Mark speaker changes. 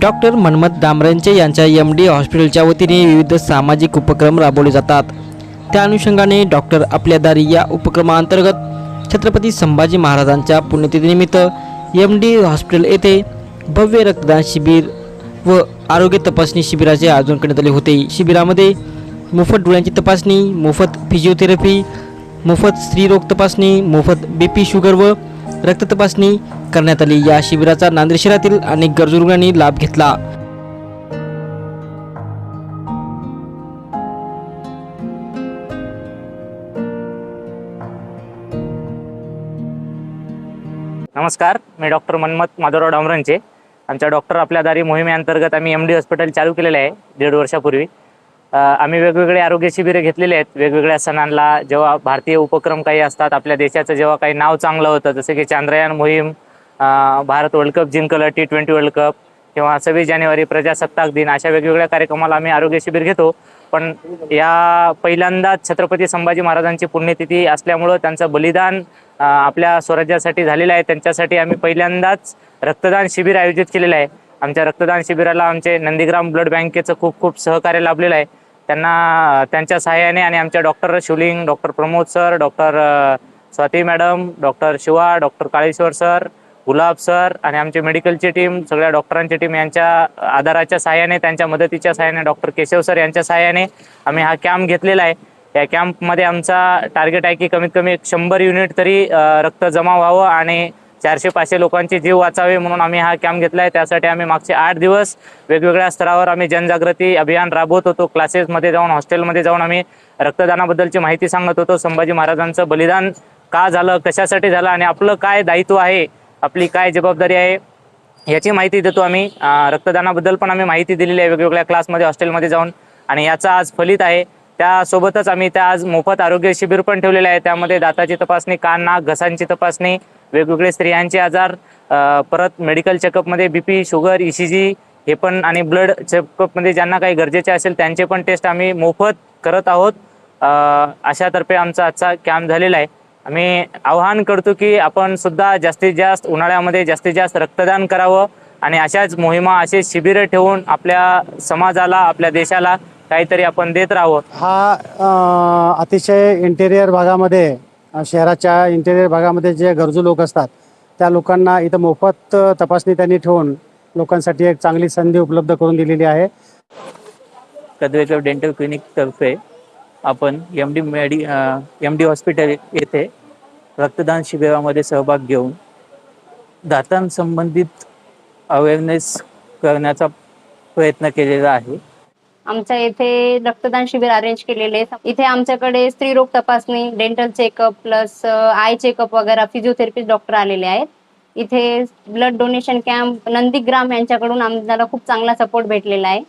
Speaker 1: Doctor Manmath दामरेंचे यांच्या M D हॉस्पिटलच्या वतीने विविध सामाजिक उपक्रम राबवले जातात. त्या अनुषंगाने डॉक्टर आपल्या दारी या उपक्रमाअंतर्गत छत्रपती संभाजी महाराजांच्या पुण्यतिथीनिमित्त एम डी हॉस्पिटल येथे भव्य रक्तदान शिबिर व आरोग्य तपासणी शिबिराचे आयोजन करण्यात आले होते. शिबिरामध्ये मोफत डोळ्यांची तपासणी मोफत फिजिओथेरपी मोफत स्त्रीरोग तपासणी मोफत बी पी शुगर व रक्त तपासणी करण्यात आली. या शिबिराचा नांदेड शहरातील अनेक गरजू रुग्णांनी लाभ घेतला.
Speaker 2: नमस्कार मी डॉक्टर मनमत माधवराव डांबरांचे. आमच्या डॉक्टर आपल्या दारी मोहिमेअंतर्गत आम्ही एम डी हॉस्पिटल चालू केलेलं आहे दीड वर्षापूर्वी. आम्ही वेगवेगळे आरोग्य शिबिरे घेतलेले आहेत. वेगवेगळ्या सणांना जेव्हा भारतीय उपक्रम काही असतात आपल्या देशाचं जेव्हा काही नाव चांगलं होतं जसं की चांद्रयान मोहीम भारत वर्ल्ड कप जिंकलं टी ट्वेंटी वर्ल्ड कप किंवा सव्वीस जानेवारी प्रजासत्ताक दिन अशा वेगवेगळ्या कार्यक्रमाला आम्ही आरोग्य शिबिर घेतो. पण या पहिल्यांदाच छत्रपती संभाजी महाराजांची पुण्यतिथी असल्यामुळं त्यांचं बलिदान आपल्या स्वराज्यासाठी झालेलं आहे. त्यांच्यासाठी आम्ही पहिल्यांदाच रक्तदान शिबिर आयोजित केलेलं आहे. आमच्या रक्तदान शिबिराला आमचे नंदीग्राम ब्लड बँकेचं खूप खूप सहकार्य लाभलेलं आहे. त्यांना त्यांच्या सहाय्याने आणि आमच्या doctor Shivling doctor Pramod sir doctor Swati madam doctor Shiva doctor Kaleshwar sir Gulab sir आणि आमची मेडिकलची टीम सगळ्या डॉक्टरांची टीम यांच्या आधाराच्या सहाय्याने त्यांच्या मदतीच्या सहाय्याने डॉक्टर केशव सर यांच्या सहाय्याने आम्ही हा कॅम्प घेतलेला आहे. या कॅम्पमध्ये आमचा टार्गेट आहे की कमीत कमी एक शंभर युनिट तरी रक्त जमा व्हावं आणि चारशे पाचशे लोकांचे जीव वाचावे म्हणून आम्ही हा कॅम्प घेतला आहे त्यासाठी आम्ही मागचे आठ दिवस वेगवेगळ्या स्तरावर आम्ही जनजागृती अभियान राबवत होतो. क्लासेसमध्ये जाऊन हॉस्टेलमध्ये जाऊन आम्ही रक्तदानाबद्दलची माहिती सांगत होतो. संभाजी महाराजांचं बलिदान का झालं कशासाठी झालं आणि आपलं काय दायित्व आहे आपली काय जबाबदारी आहे याची माहिती देतो आम्ही. रक्तदानाबद्दल पण आम्ही माहिती दिलेली आहे वेगवेगळ्या क्लासमध्ये हॉस्टेलमध्ये जाऊन. आणि याचा आज फलित आहे. त्यासोबतच आम्ही त्या आज मोफत आरोग्य शिबिर पण ठेवलेलं आहे. त्यामध्ये दाताची तपासणी कान नाक घसांची तपासणी वेगवेगळे स्त्रियांचे आजार परत medical चेकअपमध्ये B P sugar E C G हे पण आणि ब्लड चेकअपमध्ये ज्यांना काही गरजेचे असेल त्यांचे पण टेस्ट आम्ही मोफत करत आहोत. अशातर्फे आमचा आजचा कॅम्प झालेला आहे. आम्ही आवाहन करतो की आपण सुद्धा जास्तीत जास्त उन्हाळ्यामध्ये जास्तीत जास्त रक्तदान करावं आणि अशाच मोहिमा असे शिबिरं ठेवून आपल्या समाजाला आपल्या देशाला काहीतरी आपण देत राहावं.
Speaker 3: हा अतिशय इंटेरियर भागामध्ये शहराच्या इंटेरियर भागामध्ये जे गरजू लोक असतात त्या लोकांना इथं मोफत तपासणी त्यांनी ठेवून लोकांसाठी एक चांगली संधी उपलब्ध करून दिलेली आहे.
Speaker 4: कदवेकर डेंटल क्लिनिकतर्फे आपण M D medi M D hospital येथे रक्तदान शिबिरामध्ये सहभाग घेऊन दातांसंबंधित अवेअरनेस करण्याचा प्रयत्न केलेला आहे.
Speaker 5: आमच्या येथे रक्तदान शिबिर अरेंज केलेले आहे. इथे आमच्याकडे स्त्रीरोग तपासणी dental checkup plus eye checkup वगैरे फिजिओथेरपिस्ट डॉक्टर आलेले आहेत इथे ब्लड डोनेशन कॅम्प नंदीग्राम यांच्याकडून आम्हाला खूप चांगला सपोर्ट भेटलेला आहे